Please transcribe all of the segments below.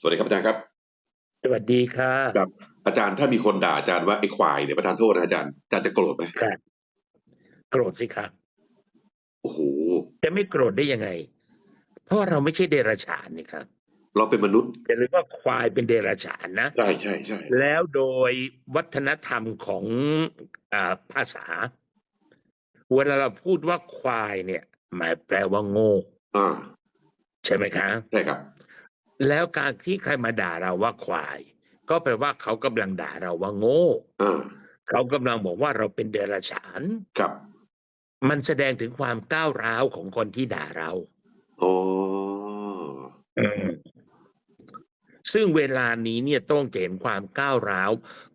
สวัสดีครับอาจารย์ครับ สวัสดีค่ะครับอาจารย์ถ้ามีคนด่าอาจารย์ว่าไอ้ควายเนี่ยประธานโทษนะอาจารย์อาจารย์จะโกรธไหมครับโกรธสิครับโอ้โหจะไม่โกรธได้ยังไง เพราะเราไม่ใช่เดรัจฉานนี่ครับ เราเป็นมนุษย์อย่าลืมว่าควายเป็นเดรัจฉานนะใช่ใช่ใช่แล้วโดยวัฒนธรรมของอาภาษา เวลาเราพูดว่าควายเนี่ย หมายแปลว่าโง่อ่าใช่ไหมครับใช่ครับ แล้วการที่ใครมาด่าเราว่าควาย ก็แปลว่าเขากำลังด่าเราว่าโง่อ่าเขากำลังบอกว่าเราเป็นเดรัจฉานครับ มันแสดงถึงความก้าวร้าวของคนที่ด่าเราอ๋อซึ่งเวลานี้เนี่ยต้องเห็นความก้าวร้าว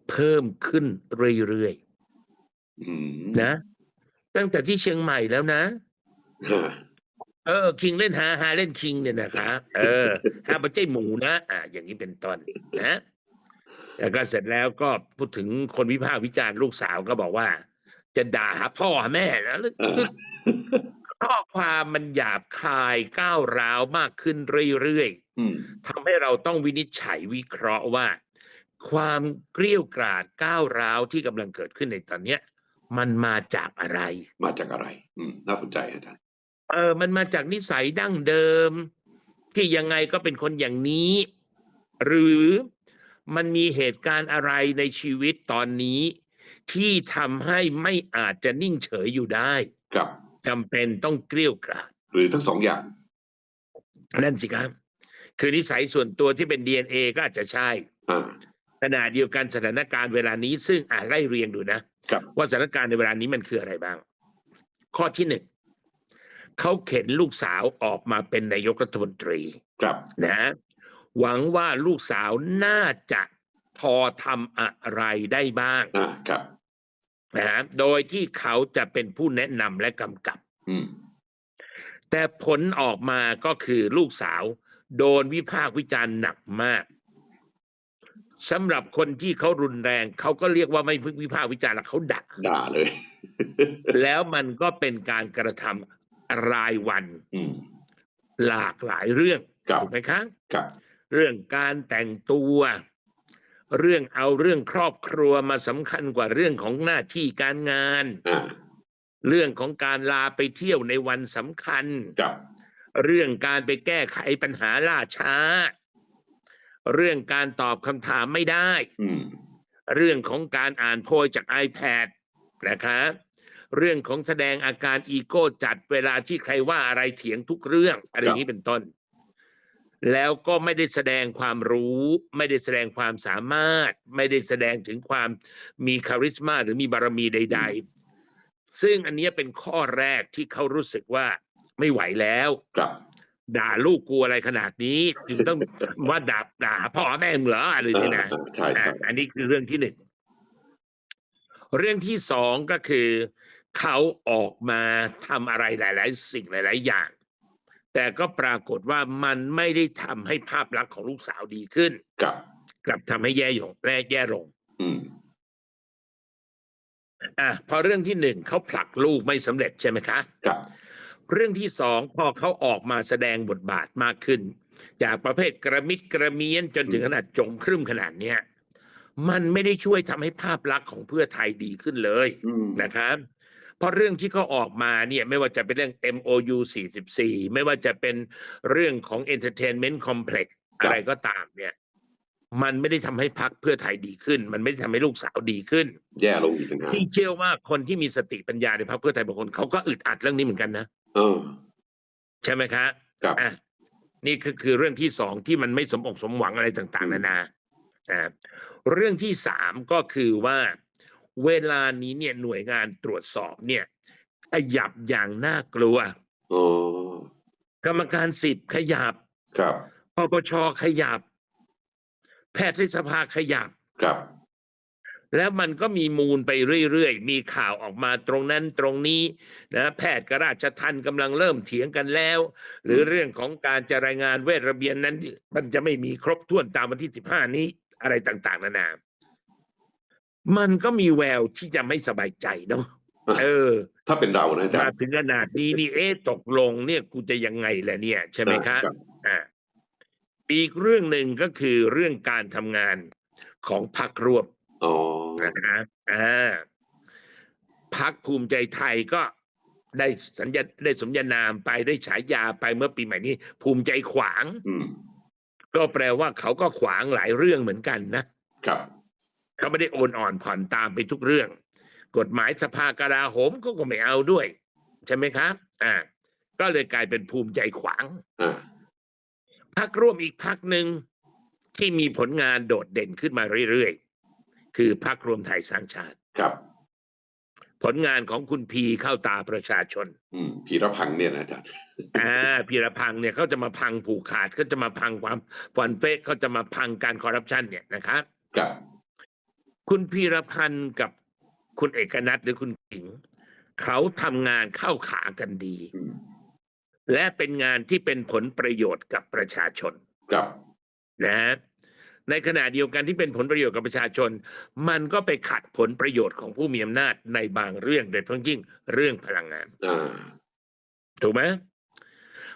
เพิ่มขึ้นเรื่อยอืมๆนะ ตั้งแต่ที่เชียงใหม่แล้วนะฮะ เออ คิงเล่นฮาฮาเล่นคิงเนี่ยนะคะเออฮาบัจเจหมูนะอ่าอย่างนี้เป็นต้นนะแล้วก็เสร็จแล้วก็พูดถึงคนวิพากษ์วิจารณ์ลูกสาวก็บอกว่า จะด่าหาพ่อหาแม่นะแล้วอ่าข้อความมันหยาบคายก้าวร้าวมากขึ้นเรื่อยๆอืมทำให้เราต้องวินิจฉัยวิเคราะห์ว่า ความเกลี้ยวกราดก้าวร้าวที่กำลังเกิดขึ้นในตอนเนี้ย มันมาจากอะไร มาจากอะไร อืมน่าสนใจอาจารย์ เออมันมาจากนิสัยดั้งเดิม ที่ยังไงก็เป็นคนอย่างนี้ หรือมันมีเหตุการณ์อะไรในชีวิตตอนนี้ ที่ทำให้ไม่อาจจะนิ่งเฉยอยู่ได้ครับจำเป็นต้องเกลี้ยวกราดหรือทั้งสองอย่าง นั่นสิครับ คือนิสัยส่วนตัวที่เป็น DNA ก็อาจจะใช่อ่า ขณะเดียวกันสถานการณ์เวลานี้ ซึ่งอ่านไล่เรียงดูนะครับ ว่าสถานการณ์ในเวลานี้มันคืออะไรบ้าง ข้อที่หนึ่ง เขาเข็นลูกสาวออกมาเป็นนายกรัฐมนตรีครับนะหวังว่าลูกสาวน่าจะพอทำอะไรได้บ้างอ่าครับนะฮะโดยที่เขาจะเป็นผู้แนะนำและกำกับอืมแต่ผลออกมาก็คือลูกสาว โดนวิพากษ์วิจารณ์หนักมากสำหรับคนที่เขารุนแรงเขาก็เรียกว่าไม่วิพากษ์วิจารณ์แล้วเขาด่าด่าเลย แล้วมันก็เป็นการกระทำ รายวัน อืม หลากหลายเรื่องครับ ถูกไหมคะครับ เรื่องการแต่งตัว เรื่องเอาเรื่องครอบครัวมาสำคัญกว่าเรื่องของหน้าที่การงาน อ่า เรื่องของการลาไปเที่ยวในวันสำคัญ ครับ เรื่องการไปแก้ไขปัญหาล่าช้า เรื่องการตอบคำถามไม่ได้ อืม เรื่องของการอ่านโพยจาก iPad นะครับ เรื่องของแสดงอาการอีโก้จัดเวลาที่ใครว่าอะไรเถียงทุกเรื่องอะไรอย่างนี้เป็นต้น แล้วก็ไม่ได้แสดงความรู้ ไม่ได้แสดงความสามารถ ไม่ได้แสดงถึงความมีคาริสมาหรือมีบารมีใด ๆ ซึ่งอันเนี้ยเป็นข้อแรกที่เขารู้สึกว่าไม่ไหวแล้วครับด่าลูกกูอะไรขนาดนี้ถึงต้องว่าด่าด่าพ่อแม่มึงเหรออะไรนี่นะอ่าใช่ใช่อะอันนี้คือเรื่องที่หนึ่งเรื่องที่สองก็คือ เขาออกมาทำอะไรหลาย ๆ สิ่งหลาย ๆ อย่าง แต่ก็ปรากฏว่ามันไม่ได้ทำให้ภาพลักษณ์ของลูกสาวดีขึ้นครับ กลับทำให้แย่ลงแย่แย่ลงอืมอะพอเรื่องที่หนึ่งเขาผลักลูกไม่สำเร็จใช่ไหมคะครับ เรื่องที่สองพอเขาออกมาแสดงบทบาทมากขึ้น จากประเภทกระมิดกระเมียนจนถึงขนาดจงครึ่มขนาดเนี้ยมันไม่ได้ช่วยทำให้ภาพลักษณ์ของเพื่อไทยดีขึ้นเลยอืม นะครับ เพราะเรื่องที่เขาออกมาเนี่ยไม่ว่าจะเป็นเรื่อง MOU 44 ไม่ว่าจะเป็นเรื่องของ Entertainment Complex อะไรก็ตามเนี่ย มันไม่ได้ทำให้พักเพื่อไทยดีขึ้น มันไม่ได้ทำให้ลูกสาวดีขึ้น แย่ลงอีกนะที่เชื่อว่าคนที่มีสติปัญญาในพรรคเพื่อไทยบางคนเขาก็อึดอัดเรื่องนี้เหมือนกันนะเออ ใช่ไหมคะครับอะนี่คือคือเรื่องที่สองที่มันไม่สมอกสมหวังอะไรต่าง ๆ นานาอ่าเรื่องที่สามก็คือว่า เวลานี้เนี่ยหน่วยงานตรวจสอบเนี่ยขยับอย่างน่ากลัวอ๋อกรรมการสิทธิ์ขยับครับ ปปชขยับ แพทยสภาขยับ ครับ แล้วมันก็มีมูลไปเรื่อยๆ มีข่าวออกมาตรงนั้นตรงนี้นะแพทย์กับราชทันกำลังเริ่มเถียงกันแล้ว หรือเรื่องของการจะรายงานเวทระเบียนนั้น มันจะไม่มีครบถ้วนตามวันที่สิบห้านี้อะไรต่างๆ นานา มันก็มีแววที่จะไม่สบายใจเนาะเออ ถ้าเป็นเรานะอาจารมาย์ถึงขนาดนี้นี่เอ๊ะตกลงเนี่ยกูจะยังไงล่ะเนี่ย ใช่ไหมคะรับอ่าอีกเรื่องหนึ่งก็คือเรื่องการทำงานของพรรคร่วมอ๋อนะครับอ่าพักภูมิใจไทยก็ได้สัญญาได้สมญานามไปได้ฉายาไปเมื่อปีใหม่นี้ ภูมิใจขวางอืมก็แปลว่าเขาก็ขวางหลายเรื่องเหมือนกันนะครับ เขาไม่ได้โอนอ่อนผ่อนตามไปทุกเรื่อง กฎหมายสภากลาโหมก็ก็ไม่เอาด้วย ใช่ไหมครับ อ่า ก็เลยกลายเป็นภูมิใจขวางอ่าพักร่วมอีกพักหนึ่งที่มีผลงานโดดเด่นขึ้นมาเรื่อยๆ คือพักรวมไทยสร้างชาติ ครับ ผลงานของคุณพีเข้าตาประชาชน อืมพีรพังษ์เนี่ยนะอาจารย์อ่าพีรพังษ์เนี่ยเขาจะมาพังผูกขาดเขาจะมาพังความฟันเฟกเขาจะมาพังการคอร์รัปชันเนี่ยนะครับ ครับ คุณพีรพันธ์กับคุณเอกนัทหรือคุณขิง เขาทำงานเข้าขากันดีอืมและเป็นงานที่เป็นผลประโยชน์กับประชาชนครับนะฮะในขณะเดียวกันที่เป็นผลประโยชน์กับประชาชน มันก็ไปขัดผลประโยชน์ของผู้มีอำนาจในบางเรื่องโดยเฉพาะยิ่งเรื่องพลังงานอ่าถูกไหม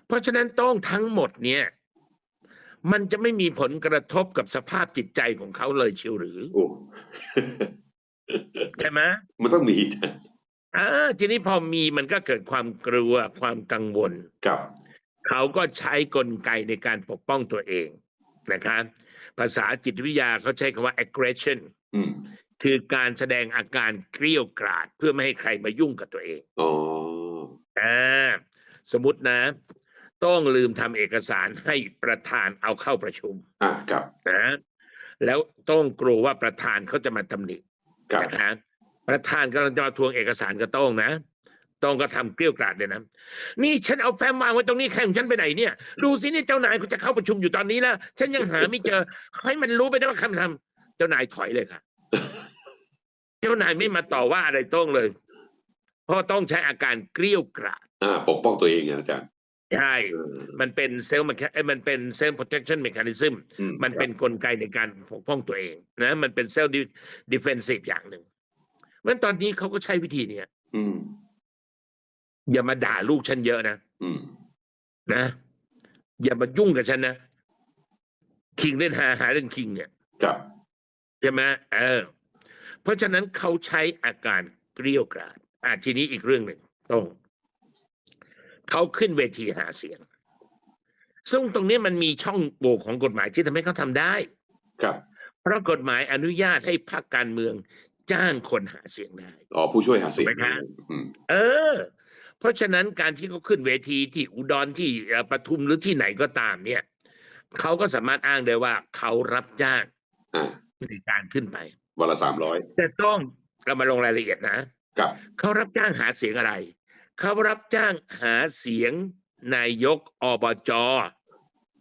เพราะฉะนั้นต้องทั้งหมดเนี่ย มันจะไม่มีผลกระทบกับสภาพจิตใจของเขาเลยเชียวหรือ โอ้ใช่ไหมมันต้องมีอ่าทีนี้พอมีมันก็เกิดความกลัวความกังวล ครับ เขาก็ใช้กลไกในการปกป้องตัวเองนะครับ ภาษาจิตวิทยาเขาใช้คำว่า aggression อืมคือการแสดงอาการเกรี้ยวกราดเพื่อไม่ให้ใครมายุ่งกับตัวเองอ๋ออ่าสมมตินะ ต้องลืมทำเอกสารให้ประธานเอาเข้าประชุมอ่าครับนะแล้วต้องกลัวว่าประธานเขาจะมาตำหนิครับนะครับประธานกำลังจะมาทวงเอกสารกับโต้งนะโต้งก็ทำเกลี้ยวกราดเลยนะนี่ฉันเอาแฟ้มวางไว้ตรงนี้แข่งฉันไปไหนเนี่ย ดูสินี่เจ้านายเขาจะเข้าประชุมอยู่ตอนนี้แล้วฉันยังหาไม่เจอ ให้มันรู้ไปได้ว่าคำทำเจ้านายถอยเลยค่ะเจ้านายไม่มาต่อว่าอะไรโต้งเลย เพราะต้องใช้อาการเกลี้ยวกราดอ่าปกป้องตัวเองอะอาจารย์ ใช่เออมันเป็นเซลล์มันเป็นเซลล์ protection mechanism อืมันเป็นกลไกในการปกป้องตัวเองนะ มันเป็นเซลล์ defensive อย่างหนึ่งเพราะฉะนั้นตอนนี้เขาก็ใช้วิธีเนี้ยอืม อย่ามาด่าลูกฉันเยอะนะ อืม นะ อย่ามายุ่งกับฉันนะ คิงเล่นหาหาเล่นคิงเนี่ย ครับ ใช่ไหมเออ เพราะฉะนั้นเขาใช้อาการเกลี้ยวกราดอะทีนี้อีกเรื่องหนึ่งต้อง เขาขึ้นเวทีหาเสียง ซึ่งตรงนี้มันมีช่องโหว่ของกฎหมายที่ทำให้เขาทำได้ ครับ เพราะกฎหมายอนุญาตให้พรรคการเมืองจ้างคนหาเสียงได้อ๋อผู้ช่วยหาเสียงถูกไหมครับอืมเออ เพราะฉะนั้นการที่เขาขึ้นเวทีที่อุดรที่เอ่อปทุมหรือที่ไหนก็ตาม เนี่ยเขาก็สามารถอ้างได้ว่าเขารับจ้างอ่าในการขึ้นไปวันละสามร้อยแต่ต้องเรามาลงรายละเอียดนะครับเขารับจ้างหาเสียงอะไร เขารับจ้างหาเสียงนายกอบจ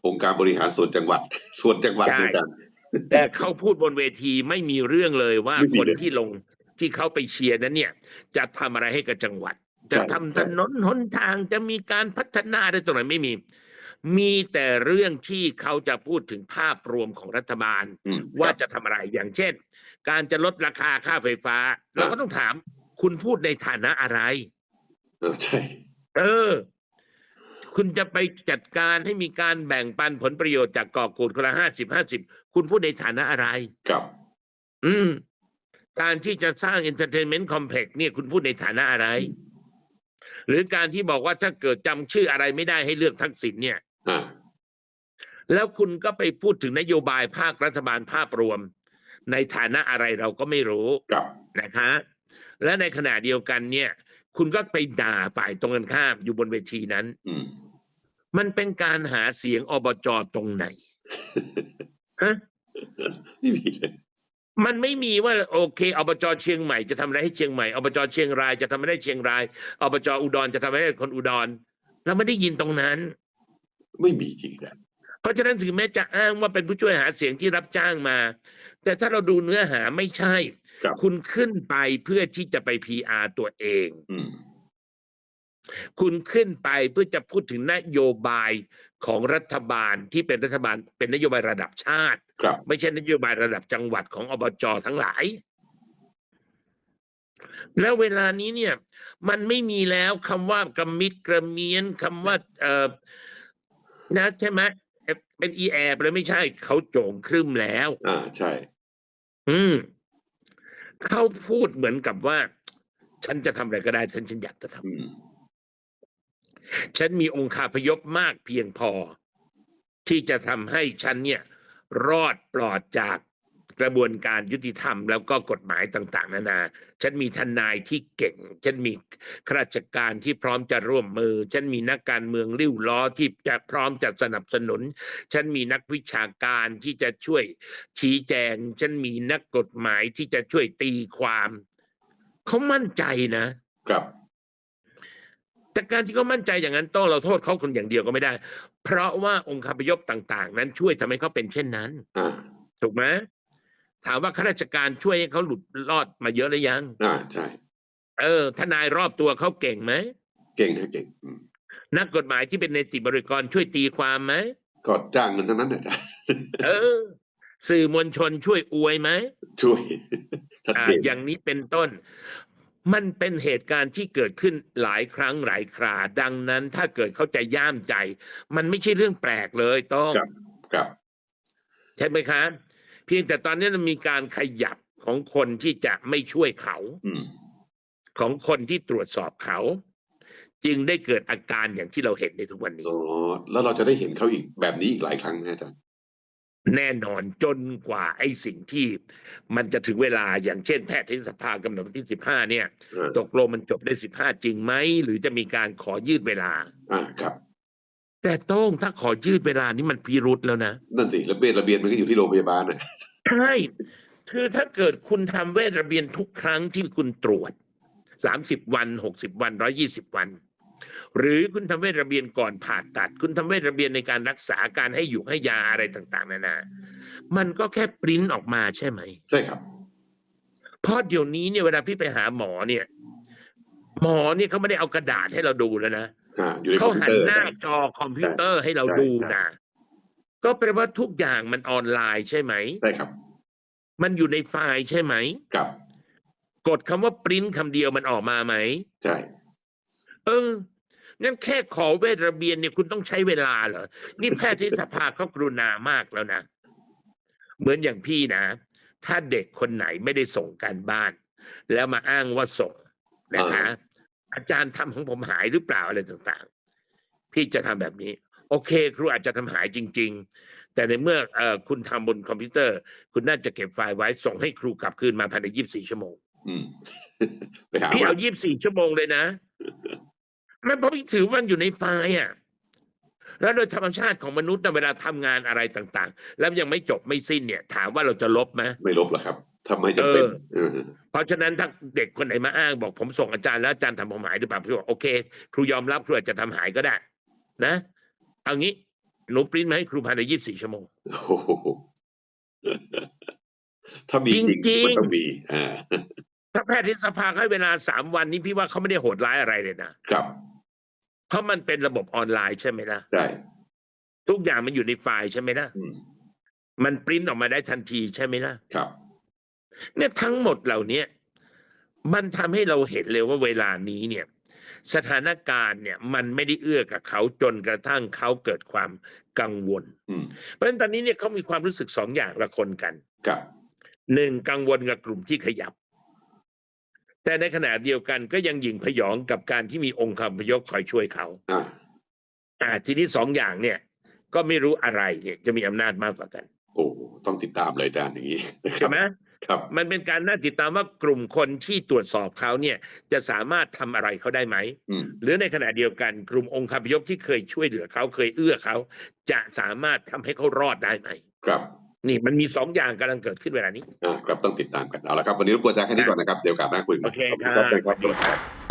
องค์การบริหารส่วนจังหวัด ส่วนจังหวัดใช่เนี่ยอาจารย์แต่เขาพูดบนเวทีไม่มีเรื่องเลยว่าไม่มีคนเลยที่ลงที่เขาไปเชียร์นั้นเนี่ย จะทำอะไรให้กับจังหวัดใช่จะทำใช่ถนนหนทางจะมีการพัฒนาได้ตรงไหนไม่มี มีแต่เรื่องที่เขาจะพูดถึงภาพรวมของรัฐบาลอืมว่าครับจะทำอะไรอย่างเช่น การจะลดราคาค่าไฟฟ้า เราก็ต้องถามคุณพูดในฐานะอะไร เออใช่ เออ คุณจะไปจัดการให้มีการแบ่งปันผลประโยชน์จากกอบกูดคนละห้าสิบห้าสิบคุณพูดในฐานะอะไร ครับ อืม การที่จะสร้าง entertainment complex เนี่ยคุณพูดในฐานะอะไร หรือการที่บอกว่าถ้าเกิดจำชื่ออะไรไม่ได้ให้เลือกทักษิณเนี่ย อ่า แล้วคุณก็ไปพูดถึงนโยบายภาครัฐบาลภาพรวม ในฐานะอะไรเราก็ไม่รู้ ครับ นะคะและในขณะเดียวกันเนี่ย คุณก็ไปด่าฝ่ายตรงกันข้ามอยู่บนเวทีนั้นอืมมันเป็นการหาเสียงอบจตรงไหนฮะไม่มีเลยมันไม่มีว่าโอเคอบจเชียงใหม่จะทำอะไรให้เชียงใหม่อบจเชียงรายจะทำอะไรให้เชียงรายอบจอุดรจะทำอะไรให้คนอุดรเราไม่ได้ยินตรงนั้น ไม่มีจริงนะเพราะฉะนั้นถึงแม้จะอ้างว่าเป็นผู้ช่วยหาเสียงที่รับจ้างมา แต่ถ้าเราดูเนื้อหาไม่ใช่ ครับ คุณขึ้นไปเพื่อที่จะไป PR ตัวเอง อืม คุณขึ้นไปเพื่อจะพูดถึงนโยบายของรัฐบาลที่เป็นรัฐบาล เป็นนโยบายระดับชาติ ครับ ไม่ใช่นโยบายระดับจังหวัดของอบจทั้งหลาย แล้วเวลานี้เนี่ย มันไม่มีแล้วคำว่ากระมิดกระเมียนคำว่า เออนะใช่ไหมเอ่อเป็นอีแอร์ไปเลยไม่ใช่เขาโจงครึ่มแล้ว อ่า ใช่ อืม เขาพูดเหมือนกับว่า ฉันจะทำอะไรก็ได้ ฉันฉันอยากจะทำอืมฉันมีองคาพยพมากเพียงพอ ที่จะทำให้ฉันเนี่ย รอดปลอดจาก กระบวนการยุติธรรมแล้วก็กฎหมายต่างๆ นานา ฉันมีทนายที่เก่ง ฉันมีข้าราชการที่พร้อมจะร่วมมือ ฉันมีนักการเมืองริ้วล้อที่จะพร้อมจะสนับสนุน ฉันมีนักวิชาการที่จะช่วยชี้แจง ฉันมีนักกฎหมายที่จะช่วยตีความเขามั่นใจนะครับแต่การที่เขามั่นใจอย่างนั้นต้องเราโทษเขาคนอย่างเดียวก็ไม่ได้ เพราะว่าองค์คาพยพต่าง ๆ นั้นช่วยทำให้เขาเป็นเช่นนั้นอ่าถูกไหม ถามว่าข้าราชการช่วยให้เขาหลุดรอดมาเยอะหรือยัง อ่าใช่ เออ ทนายรอบตัวเขาเก่งไหม เก่งนะเก่งอืมนักกฎหมายที่เป็นเนติบริกรช่วยตีความไหม ก็จ้างเงินทั้งนั้นนะจ๊ะเออ สื่อมวลชนช่วยอวยไหมช่วยชัดอ่าเจนอย่างนี้เป็นต้น มันเป็นเหตุการณ์ที่เกิดขึ้นหลายครั้งหลายครา ดังนั้นถ้าเกิดเขาจะย่ามใจ มันไม่ใช่เรื่องแปลกเลยต้อง ครับ ครับ ใช่ไหมครับ เพียงแต่ตอนนี้มันมีการขยับของคนที่จะไม่ช่วยเขาอืมของคนที่ตรวจสอบเขา จึงได้เกิดอาการอย่างที่เราเห็นในทุกวันนี้อ๋อแล้วเราจะได้เห็นเขาอีกแบบนี้อีกหลายครั้งนะอาจารย์แน่นอนจนกว่าไอ้สิ่งที่มันจะถึงเวลาอย่างเช่น แพทยสภากำหนดวันที่สิบห้าเนี่ยอ่าตกลงมันจบได้สิบห้าจริงไหม หรือจะมีการขอยืดเวลา อ่าครับ แต่โต้องถ้าขอยืดเวลานี่มันพิรุษแล้วนะ นั่นสิระเบียนระเบียนมันก็อยู่ที่โรงพยาบาลนะใช่คือถ้าเกิดคุณทำเวทระเบียนทุกครั้งที่คุณตรวจสามสิบวันหกสิบวันร้อยี่สิบวัน หรือคุณทำเวทระเบียนก่อนผ่าตัด คุณทำเวทระเบียนในการรักษาการให้อยู่ให้ยาอะไรต่างๆนานา มันก็แค่ปริ้นออกมาใช่ไหม ใช่ครับเพราะเดี๋ยวนี้เนี่ยเวลาพี่ไปหาหมอเนี่ย หมอเนี่ยเขาไม่ได้เอากระดาษให้เราดูแล้วนะ อ่าอยู่ในคเขาอมพิวหันเตอร์ หน้านะจอคอมพิวเตอร์ให้เราใช่ดูใช่ นะ ก็แปลว่าทุกอย่างมันออนไลน์ใช่ไหม ใช่ครับมันอยู่ในไฟล์ใช่ไหม ครับกดคำว่าปริ้นคำเดียวมันออกมาไหม ใช่เออ งั้นแค่ขอเวทระเบียนเนี่ยคุณต้องใช้เวลาเหรอ นี่แพทยสภาเขากรุณามากแล้วนะ เหมือนอย่างพี่นะ ถ้าเด็กคนไหนไม่ได้ส่งการบ้าน แล้วมาอ้างว่าส่งนะคะ อาจารย์ทำของผมหายหรือเปล่าอะไรต่างๆ พี่จะทำแบบนี้ โอเค ครูอาจจะทำหายจริง ๆ แต่ในเมื่อเออคุณทำบนคอมพิวเตอร์ คุณน่าจะเก็บไฟล์ไว้ส่งให้ครูกลับคืนมาภายในยี่สิบสี่ชั่วโมงอืมไปหาพี่มาเอายี่สิบสี่ชั่วโมงเลยนะไม่เพราะพี่ถือว่ามันอยู่ในไฟล์อะ แล้วโดยธรรมชาติของมนุษย์น่ะเวลาทำงานอะไรต่าง ๆ แล้วยังไม่จบไม่สิ้นเนี่ย ถามว่าเราจะลบไหมไม่ลบหรอกครับทำไมจำเป็นเออเออเพราะฉะนั้นถ้าเด็กคนไหนมาอ้างบอกผมส่งอาจารย์แล้วอาจารย์ทำผมหายหรือเปล่าพี่บอกโอเค ครูยอมรับครูอาจจะทำหายก็ได้ นะเอางี้หนูปริ้นมาให้ครูภายในยี่สิบสี่ชั่วโมงโอ้โหถ้ามีจริงจริงๆมันต้องมีอ่าถ้าแพทยสภาให้เวลาสามวันนี้พี่ว่าเขาไม่ได้โหดร้ายอะไรเลยนะครับ เพราะมันเป็นระบบออนไลน์ใช่ไหมล่ะใช่ทุกอย่างมันอยู่ในไฟล์ใช่ไหมล่ะอืมมันปริ้นออกมาได้ทันทีใช่ไหมล่ะ ครับ เนี่ยทั้งหมดเหล่าเนี้ยมันทำให้เราเห็นเลยว่าเวลานี้เนี่ย สถานการณ์เนี่ยมันไม่ได้เอื้อกับเขาจนกระทั่งเขาเกิดความกังวล อืมเพราะฉะนั้นตอนนี้เนี่ยเขามีความรู้สึกสองอย่างละคนกันครับหนึ่งกังวลกับกลุ่มที่ขยับ แต่ในขณะเดียวกันก็ยังหยิ่งพยองกับการที่มีองค์คำพยพคอยช่วยเขาอ่าอ่า ทีนี้สองอย่างเนี่ย ก็ไม่รู้อะไรเนี่ยจะมีอำนาจมากกว่ากัน โอ้ต้องติดตามเลยอาจารย์อย่างนี้นะครัใช่บไหมครับมันเป็นการน่าติดตามว่ากลุ่มคนที่ตรวจสอบเขาเนี่ย จะสามารถทำอะไรเขาได้ไหมอืมหรือในขณะเดียวกันกลุ่มองค์คาพยพที่เคยช่วยเหลือเขาเคยเอื้อเขา จะสามารถทำให้เขารอดได้ไหม ครับ นี่มันมีสองอย่างกำลังเกิดขึ้นเวลานี้ อ่าครับต้องติดตามกันเอาละครับวันนี้รบกวนอาจารย์แค่นี้ก่อนนะครับเดี๋ยวกลับมาคุยกันโอเคขอบคคุรัณบครับสวัสดีครับ